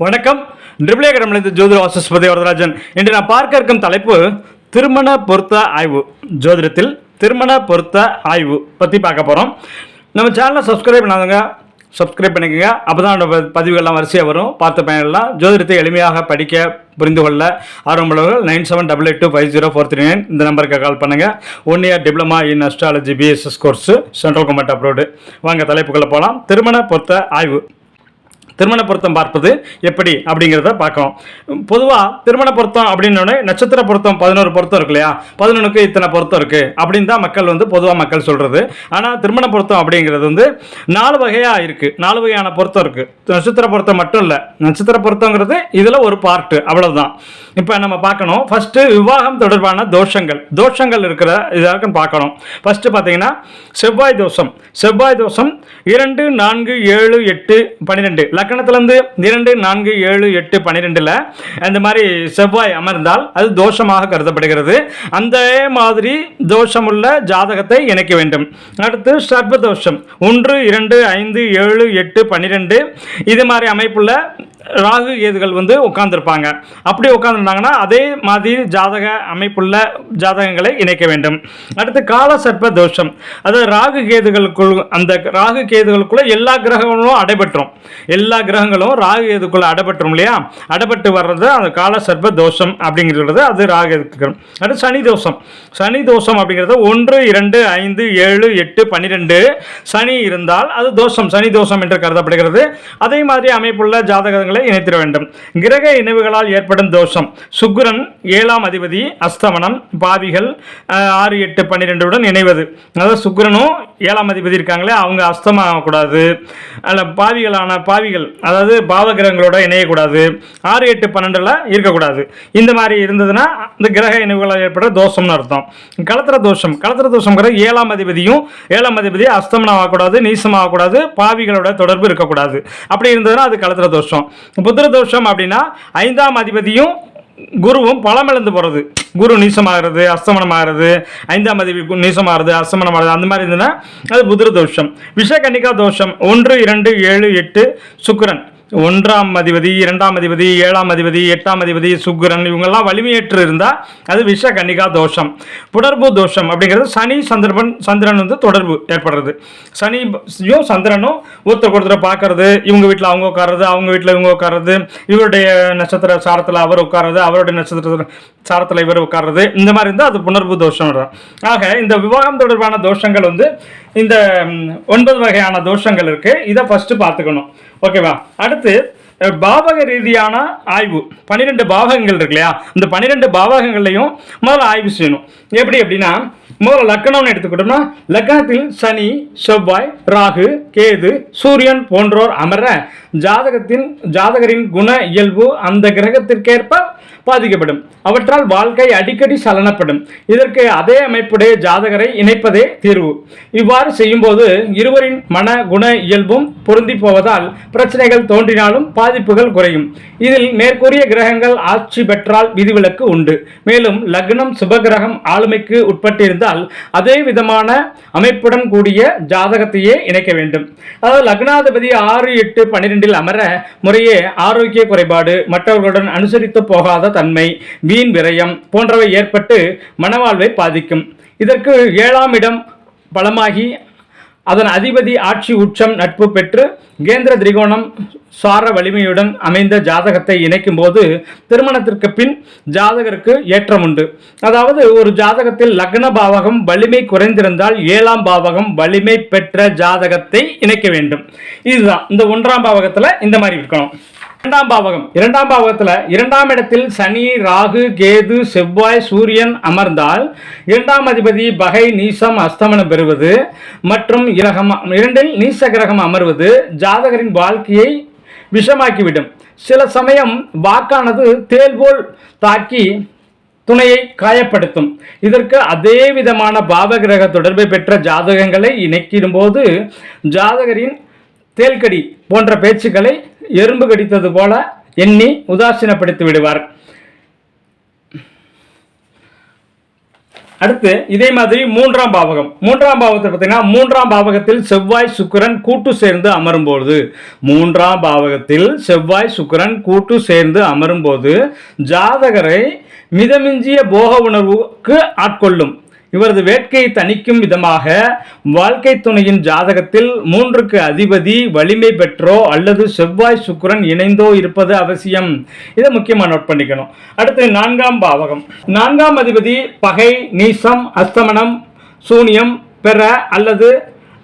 வணக்கம். ட்ரிபிளேகரமிலிருந்து ஜோதிட வாசஸ்பதி வரதராஜன் இன்று நான் பார்க்க இருக்கும் தலைப்பு திருமண பொருத்த ஆய்வு. ஜோதிடத்தில் திருமண பொருத்த ஆய்வு பற்றி பார்க்க போகிறோம் நம்ம சேனலை சப்ஸ்கிரைப் பண்ணாதவங்க சப்ஸ்கிரைப் பண்ணிக்கோங்க. அப்போ தான் பதிவுகள்லாம் வரிசையாக வரும். பார்த்து பயனெல்லாம் ஜோதிடத்தை எளிமையாக படிக்க புரிந்து கொள்ள ஆர்வமுள்ளவர்கள் nine seven double eight two five zero four three nine இந்த நம்பருக்கு கால் பண்ணுங்கள் one year diploma in astrology BSS course central government abroad வாங்க தலைப்புக்குள்ளே போகலாம் திருமண பொருத்த ஆய்வு. திருமண பொருத்தம் பார்ப்பது எப்படி அப்படிங்கிறத பார்க்கணும் பொதுவாக திருமண பொருத்தம் அப்படின்னோடனே நட்சத்திர பொருத்தம் பதினோரு பொருத்தம் இருக்கு இல்லையா? பதினொன்றுக்கு இத்தனை பொருத்தம் இருக்குது அப்படின்னு தான் மக்கள் வந்து பொதுவாக மக்கள் சொல்கிறது ஆனால் திருமண பொருத்தம் அப்படிங்கிறது வந்து நாலு வகையாக இருக்குது நாலு வகையான பொருத்தம் இருக்குது நட்சத்திர பொருத்தம் மட்டும் இல்லை. நட்சத்திர பொருத்தங்கிறது இதில் ஒரு பார்ட்டு அவ்வளவுதான். இப்போ நம்ம பார்க்கணும். ஃபஸ்ட்டு விவாகம் தொடர்பான தோஷங்கள். தோஷங்கள் இருக்கிற இதாக பார்க்கணும். ஃபஸ்ட்டு பார்த்தீங்கன்னா செவ்வாய் தோஷம். செவ்வாய் தோஷம் இரண்டு நான்கு ஏழு எட்டு பன்னிரெண்டு லக்கணத்திலேருந்து இரண்டு நான்கு ஏழு எட்டு பன்னிரெண்டில் அந்த மாதிரி செவ்வாய் அமர்ந்தால் அது தோஷமாக கருதப்படுகிறது. அந்த மாதிரி தோஷமுள்ள ஜாதகத்தை இணைக்க வேண்டும். அடுத்து சர்ப தோஷம் ஒன்று இரண்டு ஐந்து ஏழு எட்டு பன்னிரெண்டு இது மாதிரி அமைப்புள்ள ராகு கேதுகள் வந்து உட்கார்ந்துருப்பாங்க. அப்படி உட்காந்துருந்தாங்கன்னா அதே மாதிரி ஜாதக அமைப்புள்ள ஜாதகங்களை இணைக்க வேண்டும். அடுத்து கால சர்ப்ப தோஷம். அது ராகு கேதுகளுக்குள் அந்த ராகு கேதுகளுக்குள்ள எல்லா கிரகங்களும் அடைபட்டுரும் எல்லா கிரகங்களும் ராகு கேதுக்குள்ள அடைபட்டுரும் இல்லையா? அடைபட்டு வர்றது அந்த கால சர்ப்ப தோஷம் அப்படிங்கிறது அது ராகு கேதுக்கு. அடுத்து சனி தோஷம். சனி தோஷம் அப்படிங்கிறது ஒன்று இரண்டு ஐந்து ஏழு எட்டு பன்னிரெண்டு. சனி இருந்தால் அது தோஷம். சனி தோஷம் என்று கருதப்படுகிறது. அதே மாதிரி அமைப்புள்ள ஜாதகங்களை இணைத்திட வேண்டும். கிரக இணைவுகளால் ஏற்படும் தோஷம். சுக்கிரன் ஏழாம் அதிபதி அஸ்தமனம் பாவிகள் ஆறு எட்டு பன்னிரெண்டுடன் இணைவது. அதாவது சுக்கிரனும் ஏழாம் அதிபதி இருக்காங்களே அவங்க அஸ்தமம் ஆகக்கூடாது. அல்ல பாவிகளான பாவிகள் அதாவது பாவ கிரகங்களோட இணையக்கூடாது. ஆறு எட்டு பன்னெண்டில் இருக்கக்கூடாது. இந்த மாதிரி இருந்ததுன்னா இந்த கிரக இணைவுகளால் ஏற்படுற தோஷம்னு அர்த்தம். கலத்திர தோஷம். கலத்திர தோஷங்கிற ஏழாம் அதிபதியும் ஏழாம் அதிபதி அஸ்தமனம் ஆகக்கூடாது நீசம் ஆகக்கூடாது பாவிகளோட தொடர்பு இருக்கக்கூடாது. அப்படி இருந்ததுன்னா அது கலத்திர தோஷம். புத்திர தோஷம் அப்படின்னா ஐந்தாம் அதிபதியும் குருவும் பழமிழந்து போகிறது குரு நீசமாகிறது அஸ்தமனமாகிறது. ஐந்தாம் அதிபதி கு- நீசமாகிறது அஸ்தமனமாகிறது அந்த மாதிரி இருந்ததுன்னா அது புத்திர தோஷம் விஷகன்னிகா தோஷம் ஒன்று இரண்டு ஏழு எட்டு சுக்கிரன். ஒன்றாம் அதிபதி இரண்டாம் அதிபதி ஏழாம் அதிபதி எட்டாம் அதிபதி சுக்கரன் இவங்கெல்லாம் வலிமையற்று இருந்தால் அது விஷ கன்னிகா தோஷம். புணர்வு தோஷம் அப்படிங்கிறது சனி சந்திரபன் சந்திரன் வந்து தொடர்பு ஏற்படுறது. சனியும் சந்திரனும் ஒருத்தர் ஒருத்தரை பார்க்கறது இவங்க வீட்டில் அவங்க உட்கார்றது அவங்க வீட்டில் இவங்க உட்கார்றது இவருடைய நட்சத்திர சாரத்தில் அவர் உட்கார்றது அவருடைய நட்சத்திர சாரத்தில் இவர் உட்கார்றது இந்த மாதிரி இருந்தால் அது புணர்வு தோஷம் ஆக இந்த விவாகம் தொடர்பான தோஷங்கள் வந்து இந்த ஒன்பது வகையான தோஷங்கள் இருக்குது இதை ஃபஸ்ட்டு பார்த்துக்கணும். ஓகேவா அடுத்து பாவக ரீதியான ஆய்வு. பன்னிரெண்டு பாவகங்கள் இருக்கு இல்லையா? இந்த பன்னிரெண்டு பாவகங்கள்லையும் முதல்ல ஆய்வு செய்யணும். எப்படி அப்படின்னா முதல்ல லக்கணம்னு எடுத்துக்கிட்டோம்னா லக்கணத்தில் சனி செவ்வாய் ராகு கேது சூரியன் போன்றோர் அமர ஜாதகத்தின் ஜாதகரின் குண இயல்பு அந்த கிரகத்திற்கேற்ப பாதிக்கப்படும் அவற்றால் வாழ்க்கை அடிக்கடி சலனப்படும். இதற்கு அதே அமைப்புடைய ஜாதகரை இணைப்பதே தீர்வு. இவ்வாறு செய்யும்போது இருவரின் மன குண இயல்பும் பொருந்தி போவதால் பிரச்சனைகள் தோன்றினாலும் பாதிப்புகள் குறையும். இதில் மேற்கூறிய கிரகங்கள் ஆட்சி பெற்றால் விதிவிலக்கு உண்டு. மேலும் லக்னம் சுபகிரகம் ஆளுமைக்கு உட்பட்டிருந்தால் அதே விதமான அமைப்புடன் கூடிய ஜாதகத்தையே இணைக்க வேண்டும். அதாவது லக்னாதிபதி ஆறு எட்டு பன்னிரெண்டில் அமர முறையே ஆரோக்கிய குறைபாடு மற்றவர்களுடன் அனுசரித்து போகாத தன்மை வீண் விரயம் போன்றவை ஏற்பட்டு மனவாழ்வை பாதிக்கும். இதற்கு ஏழாம் இடம் பலமாகி அதன் அதிபதி ஆட்சி உச்சம் நட்பு பெற்று கேந்திர திரிகோணம் சார வலிமையுடன் அமைந்த ஜாதகத்தை இணைக்கும் போது திருமணத்திற்கு பின் ஜாதகருக்கு ஏற்றம் உண்டு. அதாவது ஒரு ஜாதகத்தில் லக்ன பாவகம் வலிமை குறைந்திருந்தால் ஏழாம் பாவகம் வலிமை பெற்ற ஜாதகத்தை இணைக்க வேண்டும். இதுதான். இந்த ஒன்றாம் பாவகத்தில் இந்த மாதிரி இருக்கணும். இரண்டாம் பாவகம். இரண்டாம் பாவகத்துல இரண்டாம் இடத்தில் சனி ராகு கேது செவ்வாய் சூரியன் அமர்ந்தால் இரண்டாம் அதிபதி பகை நீசம் அஸ்தமனம் பெறுவது மற்றும் இரகம் இரண்டில் நீச கிரகம் அமர்வது ஜாதகரின் வாழ்க்கையை விஷமாக்கிவிடும். சில சமயம் வாக்கானது தேல் போல் தாக்கி துணையை காயப்படுத்தும். இதற்கு அதே விதமான பாவகிரக தொடர்பை பெற்ற ஜாதகங்களை இணைக்கிடும்போது ஜாதகரின் தேல்கடி போன்ற பேச்சுக்களை எறும்பு கடித்தது போல எண்ணி உதாசீனப்படுத்தி விடுவார். அடுத்து இதே மாதிரி மூன்றாம் பாவகம். மூன்றாம் பாவத்தை பார்த்தீங்கன்னா மூன்றாம் பாவகத்தில் செவ்வாய் சுக்கிரன் கூட்டு சேர்ந்து அமரும்போது மூன்றாம் பாவகத்தில் செவ்வாய் சுக்கரன் கூட்டு சேர்ந்து அமரும்போது ஜாதகரை மிதமிஞ்சிய போக உணர்வுக்கு ஆட்கொள்ளும். இவரது வேட்கையை தணிக்கும் விதமாக வாழ்க்கை துணையின் ஜாதகத்தில் மூன்றுக்கு அதிபதி வலிமை பெற்றோ அல்லது செவ்வாய் சுக்கிரன் இணைந்தோ இருப்பது அவசியம். இதை முக்கியமாக நோட் பண்ணிக்கணும். அடுத்து நான்காம் பாவகம். நான்காம் அதிபதி பகை நீசம் அஸ்தமனம் சூனியம் பெற அல்லது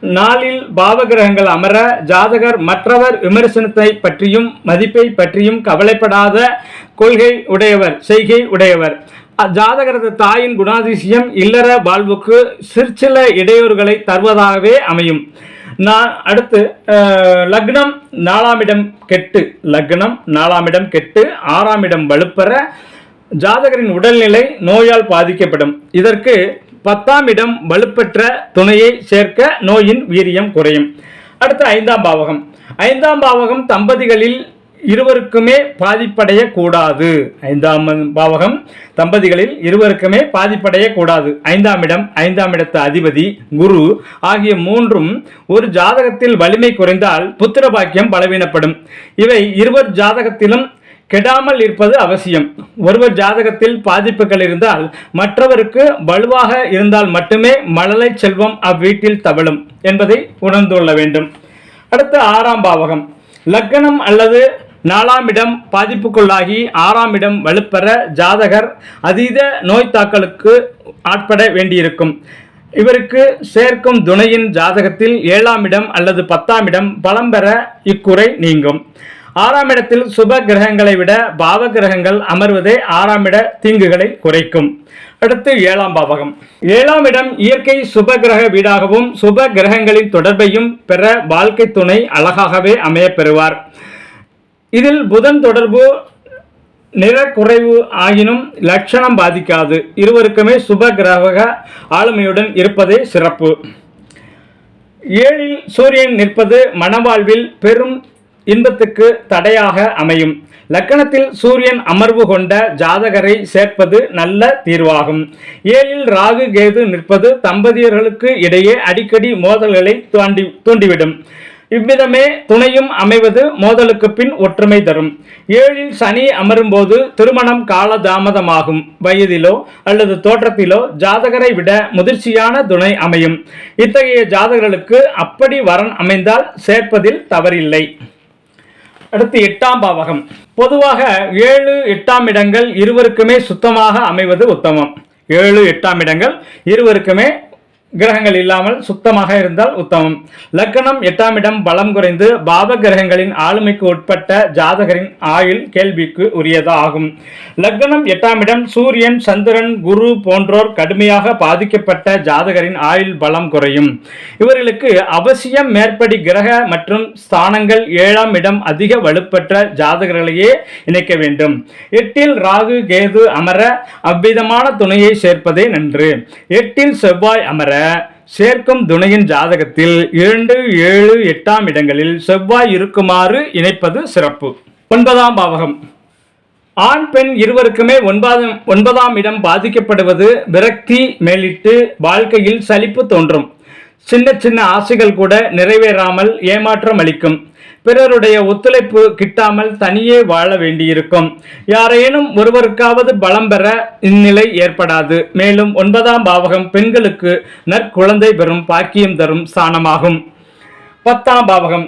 நாளில் பாவகிரகங்கள் அமர ஜாதகர் மற்றவர் விமர்சனத்தை பற்றியும் மதிப்பை பற்றியும் கவலைப்படாத கொள்கை உடையவர் செய்கை உடையவர். ஜாதகரது தாயின் குணாதிசயம் இல்லற வாழ்வுக்கு சிற்சில இடையூறுகளை தருவதாகவே அமையும். நான் அடுத்து லக்னம் நாலாம் இடம் கெட்டு லக்னம் நாலாம் இடம் கெட்டு ஆறாம் இடம் வலுப்பெற ஜாதகரின் உடல்நிலை நோயால் பாதிக்கப்படும். இதற்கு பத்தாம் இடம் வலுப்பெற்ற துணையை சேர்க்க நோயின் வீரியம் குறையும். அடுத்து ஐந்தாம் பாவகம். ஐந்தாம் பாவகம் தம்பதிகளில் இருவருக்குமே பாதிப்படைய கூடாது ஐந்தாம் பாவகம் தம்பதிகளில் இருவருக்குமே பாதிப்படைய கூடாது ஐந்தாம் இடம் ஐந்தாம் இடத்து அதிபதி குரு ஆகிய மூன்றும் ஒரு ஜாதகத்தில் வலிமை குறைந்தால் புத்திர பாக்கியம் பலவீனப்படும். இவை இருவர் ஜாதகத்திலும் கெடாமல் இருப்பது அவசியம். ஒருவர் ஜாதகத்தில் பாதிப்புகள் இருந்தால் மற்றவருக்கு வலுவாக இருந்தால் மட்டுமே மழலை செல்வம் அவ்வீட்டில் தவழும் என்பதை உணர்ந்து கொள்ள வேண்டும். அடுத்து ஆறாம் பாவகம் லக்னம் அல்லது நாலாம் இடம் பாதிப்புக்குள்ளாகி ஆறாம் இடம் வலுப்பெற ஜாதகர் அதீத நோய் தாக்கலுக்கு ஆட்பட வேண்டியிருக்கும். இவருக்கு சேர்க்கும் துணையின் ஜாதகத்தில் ஏழாம் இடம் அல்லது பத்தாம் இடம் பலம் பெற இக்குறை நீங்கும். ஆறாம் இடத்தில் சுப கிரகங்களை விட பாவ கிரகங்கள் அமர்வதே ஆறாம் இட தீங்குகளை குறைக்கும். அடுத்து ஏழாம் பாவகம். ஏழாம் இடம் இயற்கை சுப கிரக வீடாகவும் சுப கிரகங்களின் தொடர்பையும் பெற வாழ்க்கை துணை அழகாகவே அமையப் பெறுவார். இதில் புதன் தொடர்பு நிறக்குறைவு ஆகினும் லட்சணம் பாதிக்காது. இருவருக்குமே சுப கிரக ஆளுமையுடன் இருப்பதே சிறப்பு. ஏழில் சூரியன் நிற்பது மனவாழ்வில் பெரும் இன்பத்துக்கு தடையாக அமையும். லக்கணத்தில் சூரியன் அமர்வு கொண்ட ஜாதகரை சேர்ப்பது நல்ல தீர்வாகும். ஏழில் ராகு கேது நிற்பது தம்பதியர்களுக்கு இடையே அடிக்கடி மோதல்களை தாண்டி தூண்டிவிடும். இவ்விதமே துணையும் அமைவது மோதலுக்கு பின் ஒற்றுமை தரும். ஏழில் சனி அமரும்போது திருமணம் காலதாமதமாகும். வயதிலோ அல்லது தோற்றத்திலோ ஜாதகரை விட முதிர்ச்சியான துணை அமையும். இத்தகைய ஜாதகர்களுக்கு அப்படி வரன் அமைந்தால் சேர்ப்பதில் தவறில்லை. அடுத்து எட்டாம் பாவகம். பொதுவாக ஏழு எட்டாம் இடங்கள் இருவருக்குமே சுத்தமாக அமைவது உத்தமம். ஏழு எட்டாம் இடங்கள் இருவருக்குமே கிரகங்கள் இல்லாமல் சுத்தமாக இருந்தால் உத்தமம். லக்கணம் எட்டாம் இடம் பலம் குறைந்து பாவ கிரகங்களின் ஆளுமைக்கு உட்பட்ட ஜாதகரின் ஆயுள் கேள்விக்கு உரியதாகும். லக்கணம் எட்டாம் இடம் சூரியன் சந்திரன் குரு போன்றோர் கடுமையாக பாதிக்கப்பட்ட ஜாதகரின் ஆயுள் பலம் குறையும். இவர்களுக்கு அவசியம் மேற்படி கிரக மற்றும் ஸ்தானங்கள் ஏழாம் இடம் அதிக வலுப்பெற்ற ஜாதகர்களையே இணைக்க வேண்டும். எட்டில் ராகு கேது அமர அவ்விதமான துணையை சேர்ப்பதே நன்று. எட்டில் செவ்வாய் அமர சேர்க்கும் துணையின் ஜாதகத்தில் இரண்டு ஏழு எட்டாம் இடங்களில் செவ்வாய் இருக்குமாறு இணைப்பது சிறப்பு. ஒன்பதாம் பாவகம். ஆண் பெண் இருவருக்குமே ஒன்பதாம் ஒன்பதாம் இடம் பாதிக்கப்படுவது விரக்தி மேலிட்டு வாழ்க்கையில் சலிப்பு தோன்றும். சின்ன சின்ன ஆசைகள் கூட நிறைவேறாமல் ஏமாற்றம் அளிக்கும். பிறருடைய ஒத்துழைப்பு கிட்டாமல் தனியே வாழ வேண்டியிருக்கும். யாரேனும் ஒருவருக்காவது பலம் பெற இந்நிலை ஏற்படாது. மேலும் ஒன்பதாம் பாவகம் பெண்களுக்கு நற்குழந்தை பெறும் பாக்கியம் தரும் ஸ்தானமாகும் பத்தாம் பாவகம்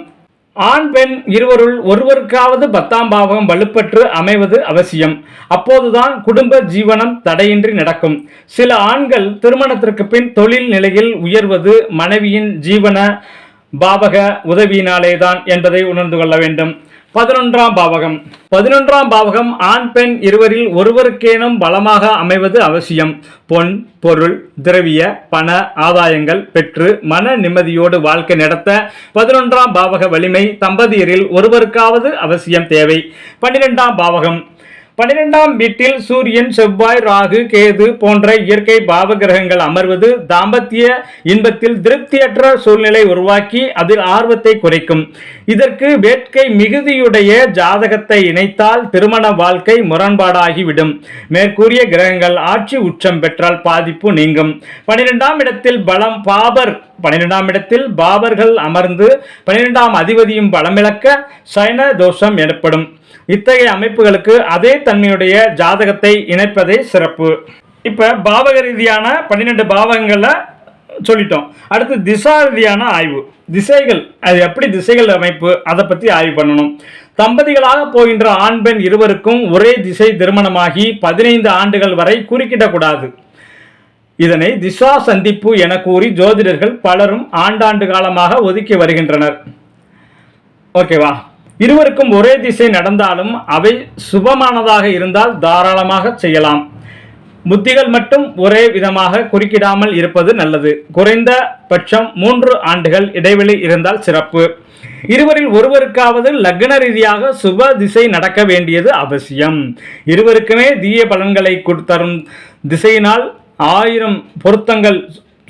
ஆண் பெண் இருவருள் ஒருவருக்காவது பத்தாம் பாவகம் வலுப்பற்று அமைவது அவசியம். அப்போதுதான் குடும்ப ஜீவனம் தடையின்றி நடக்கும். சில ஆண்கள் திருமணத்திற்கு பின் தொழில் நிலையில் உயர்வது மனைவியின் ஜீவன பாவக உதவியினாலேதான் என்பதை உணர்ந்து கொள்ள வேண்டும். பதினொன்றாம் பாவகம். பதினொன்றாம் பாவகம் ஆண் பெண் இருவரில் ஒருவருக்கேனும் பலமாக அமைவது அவசியம். பொன் பொருள் திரவிய பண ஆதாயங்கள் பெற்று மன நிம்மதியோடு வாழ்க்கை நடத்த பதினொன்றாம் பாவக வலிமை தம்பதியரில் ஒருவருக்காவது அவசியம் தேவை. பன்னிரெண்டாம் பாவகம் பனிரெண்டாம் வீட்டில் சூரியன் செவ்வாய் ராகு கேது போன்ற இயற்கை பாவ கிரகங்கள் அமர்வது தாம்பத்திய இன்பத்தில் திருப்தியற்ற சூழ்நிலை உருவாக்கி அதில் ஆர்வத்தை குறைக்கும். இதற்கு வேட்கை மிகுதியுடைய ஜாதகத்தை இணைத்தால் திருமண வாழ்க்கை முரண்பாடாகிவிடும். மேற்கூறிய கிரகங்கள் ஆட்சி உச்சம் பெற்றால் பாதிப்பு நீங்கும். பனிரெண்டாம் இடத்தில் பலம் பாபர் பனிரெண்டாம் இடத்தில் பாபர்கள் அமர்ந்து பனிரெண்டாம் அதிபதியும் பலமிழக்க சைன தோஷம் எனப்படும் இத்தகைய அமைப்புகளுக்கு அதே தன்மையுடைய ஜாதகத்தை இணைப்பதே சிறப்பு. இப்ப பாவக ரீதியான பன்னிரெண்டு பாவகங்களை சொல்லிட்டோம். அடுத்து திசா ரீதியான ஆய்வு. திசைகள் அது எப்படி திசைகள் அமைப்பு அதை பத்தி ஆய்வு பண்ணணும். தம்பதிகளாக போகின்ற ஆண் பெண் இருவருக்கும் ஒரே திசை திருமணமாகி பதினைந்து ஆண்டுகள் வரை குறுக்கிடக்கூடாது. இதனை திசா சந்திப்பு என கூறி ஜோதிடர்கள் பலரும் ஆண்டாண்டு காலமாக ஒதுக்கி வருகின்றனர். ஓகேவா? இருவருக்கும் ஒரே திசை நடந்தாலும் அவை சுபமானதாக இருந்தால் தாராளமாக செய்யலாம். புத்திகள் மட்டும் ஒரே விதமாக குறுக்கிடாமல் இருப்பது நல்லது. குறைந்த பட்சம் மூன்று ஆண்டுகள் இடைவெளி இருந்தால் சிறப்பு. இருவரில் ஒருவருக்காவது லக்ன ரீதியாக சுப திசை நடக்க வேண்டியது அவசியம். இருவருக்குமே தீய பலன்களை தரும் திசையினால் ஆயிரம் பொருத்தங்கள்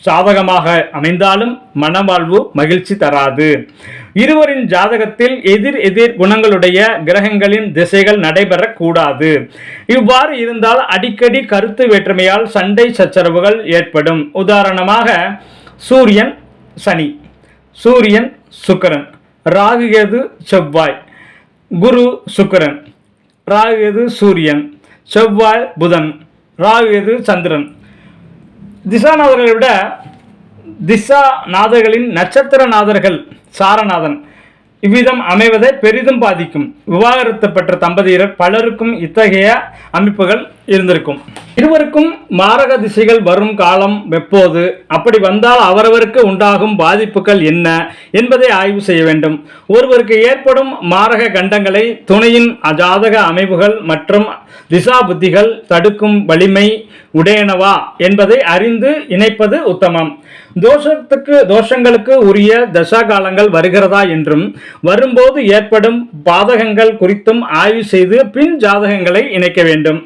சாதகமாக அமைந்தாலும் மனவாழ்வு மகிழ்ச்சி தராது. இருவரின் ஜாதகத்தில் எதிர் எதிர் குணங்களுடைய கிரகங்களின் திசைகள் நடைபெறக்கூடாது. இவ்வாறு இருந்தால் அடிக்கடி கருத்து வேற்றுமையால் சண்டை சச்சரவுகள் ஏற்படும். உதாரணமாக சூரியன் சனி சூரியன் சுக்கரன் ராகுகேது செவ்வாய் குரு சுக்கரன் ராகுகேது சூரியன் செவ்வாய் புதன் ராகுகேது சந்திரன். திசாநாதர்களை விட திசா நாதர்களின் நட்சத்திர நாதர்கள் சாரநாதன். இவ்விதம் அமைவதை பெரிதும் பாதிக்கும். விவாகரத்து பெற்ற தம்பதியர் பலருக்கும் இத்தகைய அமைப்புகள் இருந்திருக்கும். இருவருக்கும் மாரக திசைகள் வரும் காலம் எப்போது? அப்படி வந்தால் அவரவருக்கு உண்டாகும் பாதிப்புகள் என்ன என்பதை ஆய்வு செய்ய வேண்டும். ஒருவருக்கு ஏற்படும் மாரக கண்டங்களை துணையின் அஜாதக அமைப்புகள் மற்றும் திசா புத்திகள் தடுக்கும் வலிமை உடையனவா என்பதை அறிந்து இணைப்பது உத்தமம். தோஷத்துக்கு தோஷங்களுக்கு உரிய தசா காலங்கள் வருகிறதா என்றும் வரும்போது ஏற்படும் பாதகங்கள் குறித்தும் ஆய்வு செய்து பின் ஜாதகங்களை இணைக்க வேண்டும்.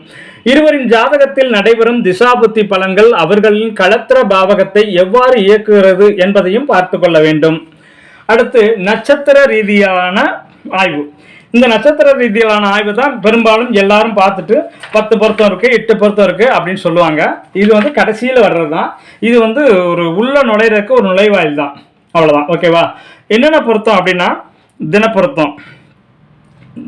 இருவரின் ஜாதகத்தில் நடைபெறும் திசாபுத்தி பலன்கள் அவர்களின் களத்திர பாவகத்தை எவ்வாறு இயக்குகிறது என்பதையும் பார்த்து கொள்ள வேண்டும். அடுத்து நட்சத்திர ரீதியான ஆய்வு. இந்த நட்சத்திர ரீதியிலான ஆய்வு தான் பெரும்பாலும் எல்லாரும் பார்த்துட்டு பத்து பொருத்தம் இருக்குது எட்டு பொருத்தம் இருக்குது அப்படின்னு சொல்லுவாங்க. இது வந்து கடைசியில் வர்றது தான். இது வந்து ஒரு உள்ள நுழையிறதுக்கு ஒரு நுழைவாயில் தான். அவ்வளோதான் ஓகேவா? என்னென்ன பொருத்தம் அப்படின்னா தினப்பொருத்தம்.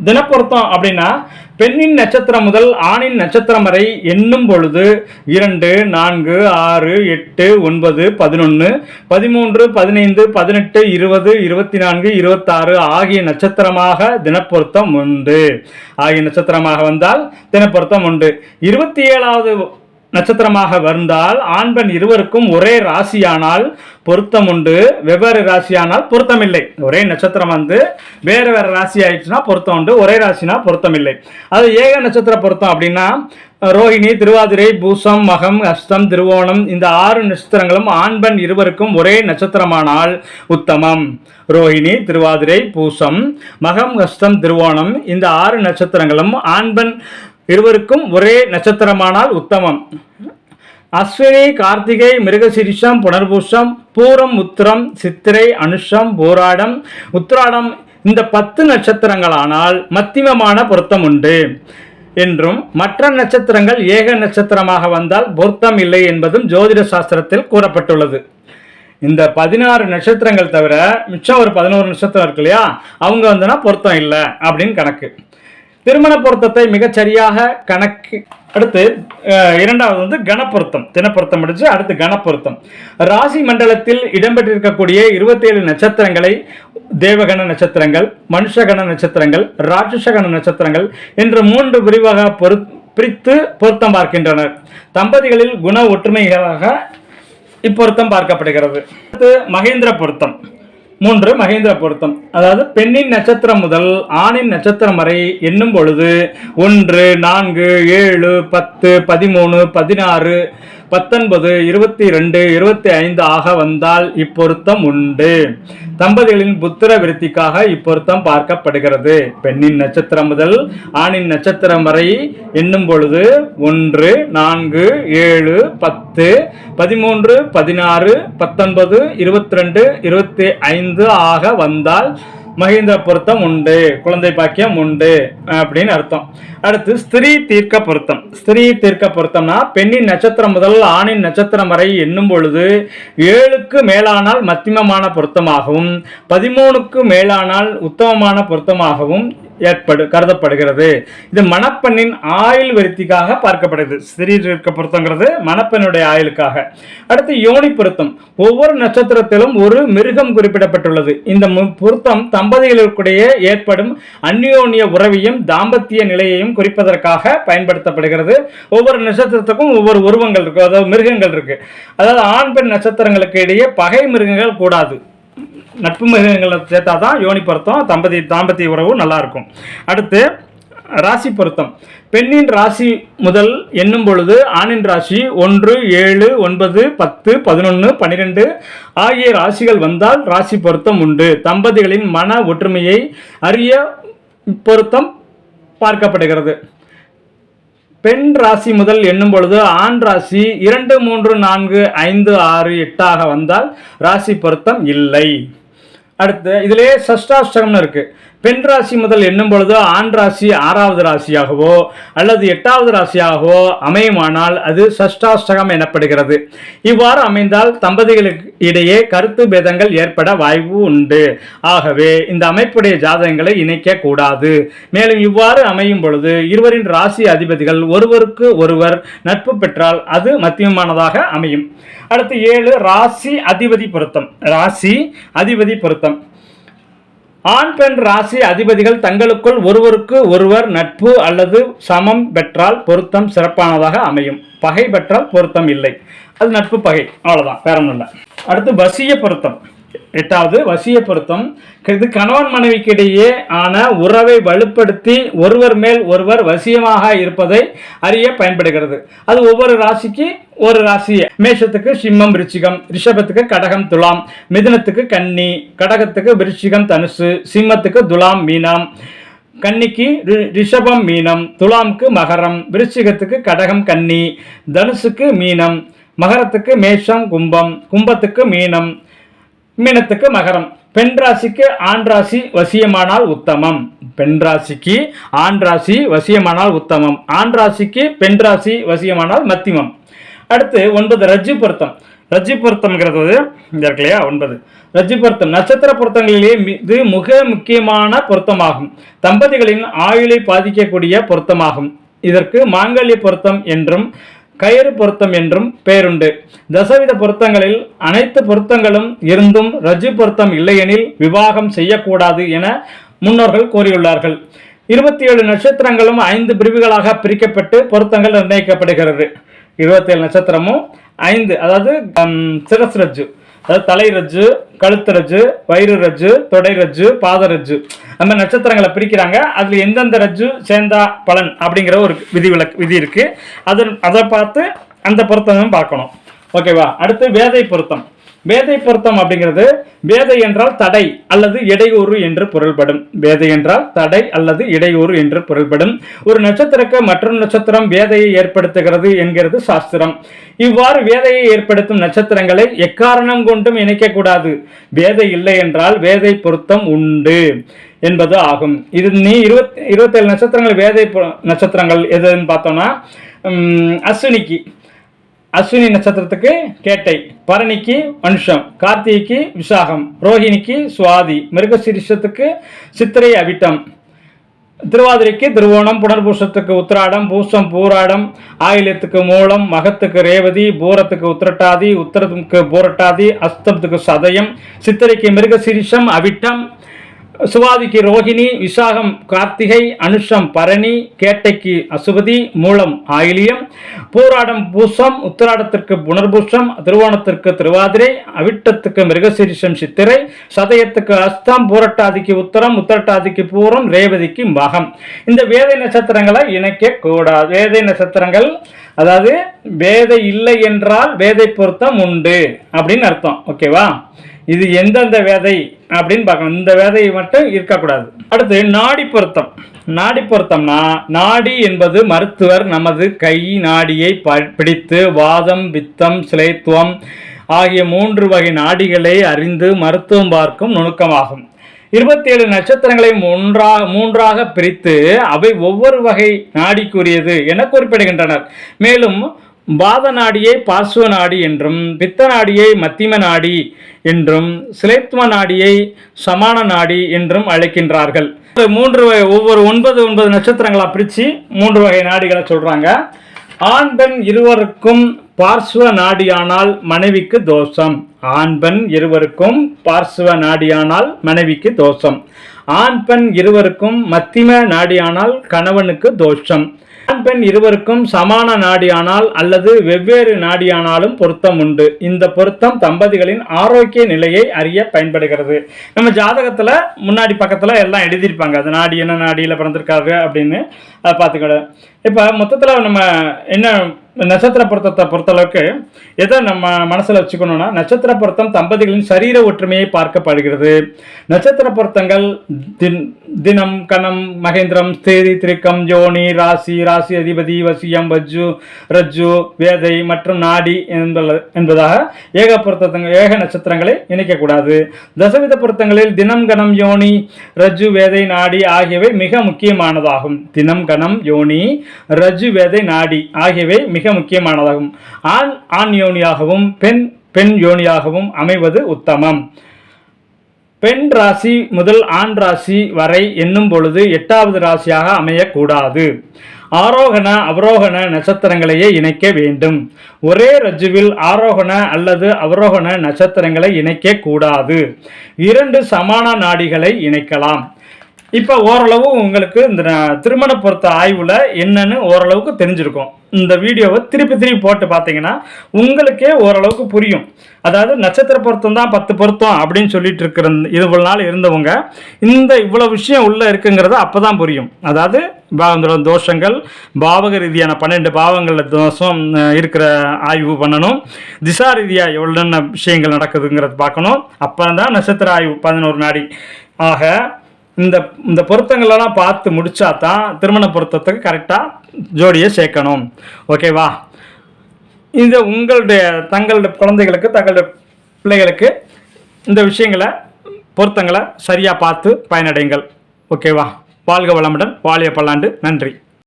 தினப்பொருத்தம் அப்படின்னா பெண்ணின் நட்சத்திரம் முதல் ஆணின் நட்சத்திரம் வரை எண்ணும் பொழுது இரண்டு நான்கு ஆறு எட்டு ஒன்பது பதினொன்று பதிமூன்று பதினைந்து பதினெட்டு இருபது இருபத்தி நான்கு இருபத்தாறு ஆகிய நட்சத்திரமாக தினப்பொருத்தம் உண்டு. ஆகிய நட்சத்திரமாக வந்தால் தினப்பொருத்தம் உண்டு. இருபத்தி ஏழாவது நட்சத்திரமாக வந்தால் ஆண் பெண் இருவருக்கும் ஒரே ராசியானால் பொருத்தம் உண்டு வெவ்வேறு ராசியானால் பொருத்தம் இல்லை ஒரே நட்சத்திரம் வந்து வேறு வேறு ராசி ஆயிடுச்சுன்னா பொருத்தம் உண்டு ஒரே ராசினா பொருத்தம் இல்லை அது ஏக நட்சத்திர பொருத்தம் அப்படின்னா ரோஹிணி திருவாதிரை பூசம் மகம் அஸ்தம் திருவோணம் இந்த ஆறு நட்சத்திரங்களும் ஆண் பெண் இருவருக்கும் ஒரே நட்சத்திரமானால் உத்தமம். ரோஹிணி திருவாதிரை பூசம் மகம் அஸ்தம் திருவோணம் இந்த ஆறு நட்சத்திரங்களும் ஆண் பெண் இருவருக்கும் ஒரே நட்சத்திரமானால் உத்தமம். அஸ்வினி கார்த்திகை மிருகசிரிஷம் புனர்பூஷம் பூரம் உத்திரம் சித்திரை அனுஷம் போராடம். உத்திராடம் இந்த பத்து நட்சத்திரங்களானால் மத்தியமமான பொருத்தம் உண்டு. என்றும் மற்ற நட்சத்திரங்கள் ஏக நட்சத்திரமாக வந்தால் பொருத்தம் இல்லை என்பதும் ஜோதிட சாஸ்திரத்தில் கூறப்பட்டுள்ளது. இந்த பதினாறு நட்சத்திரங்கள் தவிர மிச்சம் ஒரு பதினோரு நட்சத்திரம் இருக்கு இல்லையா? அவங்க வந்துன்னா பொருத்தம் இல்லை அப்படின்னு கணக்கு. திருமண பொருத்தத்தை மிகச்சரியாக கணக்கு அடுத்து இரண்டாவது வந்து கணப்பொருத்தம் தினப்பொருத்தம் முடிச்சு அடுத்து கணப்பொருத்தம் ராசி மண்டலத்தில் இடம்பெற்றிருக்கக்கூடிய இருபத்தேழு நட்சத்திரங்களை தேவகண நட்சத்திரங்கள் மனுஷகண நட்சத்திரங்கள் ராட்சசகண நட்சத்திரங்கள் என்று மூன்று பிரிவாக பொரு பிரித்து பொருத்தம் பார்க்கின்றனர். தம்பதிகளில் குண ஒற்றுமைகளாக இப்பொருத்தம் பார்க்கப்படுகிறது. அடுத்து மகேந்திர பொருத்தம். மூன்று மகேந்திர பொருத்தம் அதாவது பெண்ணின் நட்சத்திரம் முதல் ஆணின் நட்சத்திரம் வரை எண்ணும் பொழுது ஒன்று நான்கு ஏழு பத்து பதிமூணு பதினாறு பத்தொன்பது இருபத்தி ரெண்டு இருபத்தி ஐந்து ஆக வந்தால் இப்பொருத்தம் உண்டு. தம்பதிகளின் புத்திர விருத்திக்காக இப்பொருத்தம் பார்க்கப்படுகிறது. பெண்ணின் நட்சத்திரம் முதல் ஆணின் நட்சத்திரம் வரை எண்ணும் பொழுது ஒன்று நான்கு ஏழு பத்து பதிமூன்று பதினாறு பத்தொன்பது இருபத்தி ரெண்டு இருபத்தி ஐந்து ஆக வந்தால் மகிந்த பொருத்தம் உண்டு. குழந்தை பாக்கியம் உண்டு அப்படின்னு அர்த்தம். அடுத்து ஸ்திரீ தீர்க்க பொருத்தம். ஸ்திரீ தீர்க்க பொருத்தம்னா பெண்ணின் நட்சத்திரம் முதல் ஆணின் நட்சத்திரம் வரை எண்ணும் பொழுது ஏழுக்கு மேலானால் மத்தியமமான பொருத்தமாகவும் பதிமூணுக்கு மேலானால் உத்தமமான பொருத்தமாகவும் ஏற்படு கருதப்படுகிறது. இது மணப்பெண்ணின் ஆயுள் விருத்திக்காக பார்க்கப்படுது. ஸ்திரீ தீர்க்க பொருத்தங்கிறது மணப்பெண்ணுடைய ஆயுளுக்காக. அடுத்து யோனி பொருத்தம். ஒவ்வொரு நட்சத்திரத்திலும் ஒரு மிருகம் குறிப்பிடப்பட்டுள்ளது. இந்த மு- பொருத்தம் தம்பதிகளுக்குடைய ஏற்படும் அந்யோன்ய உறவையும் தாம்பத்திய நிலையையும் குறிப்பதற்காக பயன்படுத்தப்படுகிறது. ஒவ்வொரு நட்சத்திரத்துக்கும் ஒவ்வொரு உருவங்கள் இருக்கு. அதாவது மிருகங்கள் இருக்கு. அதாவது ஆண் பெண் நட்சத்திரங்களுக்கு இடையே பகை மிருகங்கள் கூடாது. நட்பு மிருகங்களை சேர்த்தா தான் யோனி பொருத்தம் தம்பதி தாம்பத்திய உறவு நல்லா இருக்கும். அடுத்து ராசி பொருத்தம். பெண்ணின் ராசி முதல் எண்ணும் பொழுது ஆணின் ராசி ஒன்று ஏழு ஒன்பது பத்து பதினொன்று பன்னிரெண்டு ஆகிய ராசிகள் வந்தால் ராசி பொருத்தம் உண்டு. தம்பதிகளின் மன ஒற்றுமையை அறிய பொருத்தம். பார்க்கப்படுகிறது. பெண் ராசி முதல் எண்ணும் பொழுது ஆண் ராசி இரண்டு மூன்று நான்கு ஐந்து ஆறு எட்டாக வந்தால் ராசி பொருத்தம் இல்லை. அடுத்து இதிலே சஷ்டாஷ்டகம்னு இருக்கு. பெண் ராசி முதல் எண்ணும் பொழுது ஆண் ராசி ஆறாவது ராசியாகவோ அல்லது எட்டாவது ராசியாகவோ அமையுமானால் அது சஷ்டாஷ்டகம் எனப்படுகிறது. இவ்வாறு அமைந்தால் தம்பதிகளுக்கு இடையே கருத்து பேதங்கள் ஏற்பட வாய்ப்பு உண்டு. ஆகவே இந்த அமைப்புடைய ஜாதகங்களை இணைக்க கூடாது. மேலும் இவ்வாறு அமையும் பொழுது இருவரின் ராசி அதிபதிகள் ஒருவருக்கு ஒருவர் நட்பு பெற்றால் அது மத்தியமானதாக அமையும். அடுத்து ஏழு ராசி அதிபதி பொருத்தம். ராசி அதிபதி பொருத்தம். ஆண் பெண் ராசி அதிபதிகள் தங்களுக்குள் ஒருவருக்கு ஒருவர் நட்பு அல்லது சமம் பெற்றால் பொருத்தம் சிறப்பானதாக அமையும். பகை பெற்றால் பொருத்தம் இல்லை. அது நட்பு பகை. அவ்வளவுதான். வேற ஒன்றும் இல்லை. அடுத்து வசிய பொருத்தம். எட்டாவது வசிய பொருத்தம் இது கணவன் மனைவிக்கு இடையே ஆன உறவை வலுப்படுத்தி ஒருவர் மேல் ஒருவர் வசியமாக இருப்பதை அறிய பயன்படுகிறது. அது ஒவ்வொரு ராசிக்கு ஒரு ராசி மேஷத்துக்கு சிம்மம் விருச்சிகம் ரிஷபத்துக்கு கடகம் துலாம் மிதுனத்துக்கு கன்னி கடகத்துக்கு விருச்சிகம் தனுசு சிம்மத்துக்கு துலாம் மீனம் கன்னிக்கு ரி- ரிஷபம் மீனம் துலாம்க்கு மகரம் விருச்சிகத்துக்கு கடகம் கன்னி தனுசுக்கு மீனம் மகரத்துக்கு மேஷம் கும்பம் கும்பத்துக்கு மீனம் மீனத்துக்கு மகரம். பெண் ராசிக்கு ஆண் ராசி வசியமானால் உத்தமம். பெண் ராசிக்கு ஆண் ராசி வசியமானால் உத்தமம். ஆண் ராசிக்கு பெண் ராசி வசியமானால் மத்தியமம் அடுத்து ஒன்பது ரஜ்ஜு பொருத்தம். ரஜ்ஜு பொருத்தம்ங்கிறது இருக்கு இல்லையா? ஒன்பது. ரஜ்ஜு பொருத்தம். நட்சத்திர பொருத்தங்களிலே இது மிக முக்கியமான பொருத்தமாகும். தம்பதிகளின் ஆயுளை பாதிக்கக்கூடிய பொருத்தமாகும். இதற்கு மாங்கல்ய பொருத்தம் என்றும் கயிறு பொருத்தம் என்றும் பெயருண்டு தசவித பொருத்தங்களில் அனைத்து பொருத்தங்களும் இருந்தும் ரஜு பொருத்தம் இல்லையெனில் விவாகம் செய்யக்கூடாது என முன்னோர்கள் கூறியுள்ளார்கள். இருபத்தி ஏழு நட்சத்திரங்களும் ஐந்து பிரிவுகளாக பிரிக்கப்பட்டு பொருத்தங்கள் நிர்ணயிக்கப்படுகிறது. இருபத்தி ஏழு நட்சத்திரமும் ஐந்து அதாவது சிரஸ்ரஜு சிரஸ் ரஜ்ஜு. அதாவது தலை ரஜ்ஜு கழுத்து ரஜ்ஜு வயிறு ரஜ்ஜு தொடை ரஜ்ஜு பாத ரஜ்ஜு. அந்த நட்சத்திரங்களை பிரிக்கிறாங்க. அதில் எந்தெந்த ரஜ்ஜு சேர்ந்தா பலன் அப்படிங்கிற ஒரு விதி விலக்கு விதி இருக்குது அது அதை பார்த்து அந்த பொருத்தமும் பார்க்கணும். ஓகேவா? அடுத்து வேதை பொருத்தம். வேதை பொருத்தம் அப்படிங்கிறது வேதை என்றால் தடை அல்லது இடையூறு என்று பொருள்படும். வேதை என்றால் தடை அல்லது இடையூறு என்று பொருள்படும். ஒரு நட்சத்திரக்கு மற்றொரு நட்சத்திரம் வேதையை ஏற்படுத்துகிறது என்கிறது சாஸ்திரம். இவ்வாறு வேதையை ஏற்படுத்தும் நட்சத்திரங்களை எக்காரணம் கொண்டும் இணைக்கக்கூடாது. வேதை இல்லை என்றால் வேதை பொருத்தம் உண்டு என்பது ஆகும். இது நீ இருபத்தி இருபத்தேழு நட்சத்திரங்கள் வேதை நட்சத்திரங்கள் எதுன்னு பார்த்தோம்னா அஸ்வினிக்கு. அஸ்வினி நட்சத்திரத்துக்கு கேட்டை பரணிக்கு மனுஷம் கார்த்திகைக்கு விசாகம் ரோஹிணிக்கு சுவாதி மிருகசிரிஷத்துக்கு சித்திரை அவிட்டம் திருவாதிரைக்கு திருவோணம் புனர்பூசத்துக்கு உத்திராடம் பூசம் பூராடம் ஆயிலத்துக்கு மூலம் மகத்துக்கு ரேவதி பூரத்துக்கு உத்திரட்டாதி உத்தரத்துக்கு பூரட்டாதி அஸ்தத்துக்கு சதயம் சித்திரைக்கு மிருகசிரிஷம் அவிட்டம் சுவாதிக்கு ரோகிணி விசாகம் கார்த்திகை அனுஷம் பரணி கேட்டைக்கு அசுபதி மூலம் ஆயிலியம் பூராடம் பூசம் உத்திராடத்திற்கு புனர்பூஷம் திருவோணத்திற்கு திருவாதிரை அவிட்டத்துக்கு மிருகசீரிஷம் சித்திரை சதயத்துக்கு அஸ்தம் பூரட்டாதிக்கு உத்தரம் உத்தரட்டாதிக்கு பூரம் ரேவதிக்கு மகம் இந்த வேதை நட்சத்திரங்களை இணைக்க கூடாது வேதை நட்சத்திரங்கள் அதாவது வேதை இல்லை என்றால் வேதை பொருத்தம் உண்டு அப்படின்னு அர்த்தம். ஓகேவா? இது எந்தெந்த வேதை அப்படின்னு பார்க்கணும். இந்த வேதை மட்டும் இருக்கக்கூடாது. அடுத்து நாடி பொருத்தம். நாடி பொருத்தம்னா நாடி என்பது மருத்துவர் நமது கை நாடியை ப- பிடித்து வாதம் பித்தம் சிலைத்துவம் ஆகிய மூன்று வகை நாடிகளை அறிந்து மருத்துவம் பார்க்கும் நுணுக்கமாகும். இருபத்தேழு நட்சத்திரங்களையும் ஒன்றாக மூன்றாக பிரித்து அவை ஒவ்வொரு வகை நாடிக்குரியது என குறிப்பிடுகின்றனர். மேலும் பாத நாடியை பார்சுவ நாடி என்றும் பித்த நாடியை மத்திம நாடி என்றும் சிலைத்துவ நாடியை சமான நாடி என்றும் அழைக்கின்றார்கள். மூன்று வகை ஒவ்வொரு ஒன்பது ஒன்பது நட்சத்திரங்களாக பிரித்து மூன்று வகை நாடிகளை சொல்கிறாங்க ஆண் பெண் இருவருக்கும் பார்சுவ நாடியானால் மனைவிக்கு தோஷம். ஆண் பெண் இருவருக்கும் பார்சுவ நாடியானால் மனைவிக்கு தோஷம். ஆண் பெண் இருவருக்கும் மத்திம நாடியானால் கணவனுக்கு தோஷம். ஆண் பெண் இருவருக்கும் சமான நாடியானால் அல்லது வெவ்வேறு நாடியானாலும் பொருத்தம் உண்டு. இந்த பொருத்தம் தம்பதிகளின் ஆரோக்கிய நிலையை அறிய பயன்படுகிறது. நம்ம ஜாதகத்தில் முன்னாடி பக்கத்துல எல்லாம் எழுதியிருப்பாங்க. அது நாடி என்ன நாடியில பிறந்திருக்காரு அப்படின்னு அதை பார்த்துக்கிட இப்போ மொத்தத்தில் நம்ம என்ன நட்சத்திர பொருத்தத்தை பொறுத்தளவுக்கு எதை நம்ம மனசில் வச்சுக்கணும்னா நட்சத்திர பொருத்தம் தம்பதிகளின் சரீர ஒற்றுமையை பார்க்கப்படுகிறது. நட்சத்திர பொருத்தங்கள் தின் தினம் கணம் மகேந்திரம் தேதி திரிக்கம் யோனி ராசி ராசி அதிபதி வசியம் வஜ்ஜு ரஜ்ஜு வேதை மற்றும் நாடி என்பதாக ஏக பொருத்தங்கள் ஏக நட்சத்திரங்களை இணைக்கக்கூடாது. தசவித பொருத்தங்களில் தினம் கணம் யோனி ரஜ்ஜு வேதை நாடி ஆகியவை மிக முக்கியமானதாகும். தினம் கணம் யோனி ரஜு வேதை நாடி ஆகியவை மிக முக்கியமானதாகும். ஆண் ஆண் யோனியாகவும் பெண் பெண் யோனியாகவும் அமைவது உத்தமம். பெண் ராசி முதல் ஆண் ராசி வரை என்னும் பொழுது எட்டாவது ராசியாக அமையக்கூடாது. ஆரோகண அவரோகண நட்சத்திரங்களையே இணைக்க வேண்டும். ஒரே ரஜுவில் ஆரோகண அல்லது அவரோகண நட்சத்திரங்களை இணைக்க கூடாது. இரண்டு சமான நாடிகளை இணைக்கலாம். இப்போ ஓரளவு உங்களுக்கு இந்த திருமண பொருத்த ஆய்வில் என்னன்னு ஓரளவுக்கு தெரிஞ்சிருக்கும். இந்த வீடியோவை திருப்பி திருப்பி போட்டு பார்த்தீங்கன்னா உங்களுக்கே ஓரளவுக்கு புரியும். அதாவது நட்சத்திர பொருத்தம் தான் பத்து பொருத்தம் அப்படின்னு சொல்லிட்டு இருக்கிற இவ்வளோ நாள் இருந்தவங்க இந்த இவ்வளோ விஷயம் உள்ளே இருக்குங்கிறது அப்போ தான் புரியும். அதாவது தோஷங்கள் பாவக ரீதியான பன்னெண்டு பாவங்களில் தோஷம் இருக்கிற ஆய்வு பண்ணணும். திசா ரீதியாக எவ்வளோ விஷயங்கள் நடக்குதுங்கிறத பார்க்கணும். அப்புறம் தான் நட்சத்திர ஆய்வு பதினோரு நாடி. ஆக இந்த இந்த பொருத்தங்களெல்லாம் பார்த்து முடித்தா தான் திருமண பொருத்தத்துக்கு கரெக்டாக ஜோடியை சேர்க்கணும். ஓகேவா இந்த உங்களுடைய தங்களுடைய குழந்தைகளுக்கு தங்களுடைய பிள்ளைகளுக்கு இந்த விஷயங்களை பொருத்தங்களை சரியாக பார்த்து பயனடைங்கள் ஓகேவா வாழ்க வளமுடன் வாழிய பல்லாண்டு. நன்றி.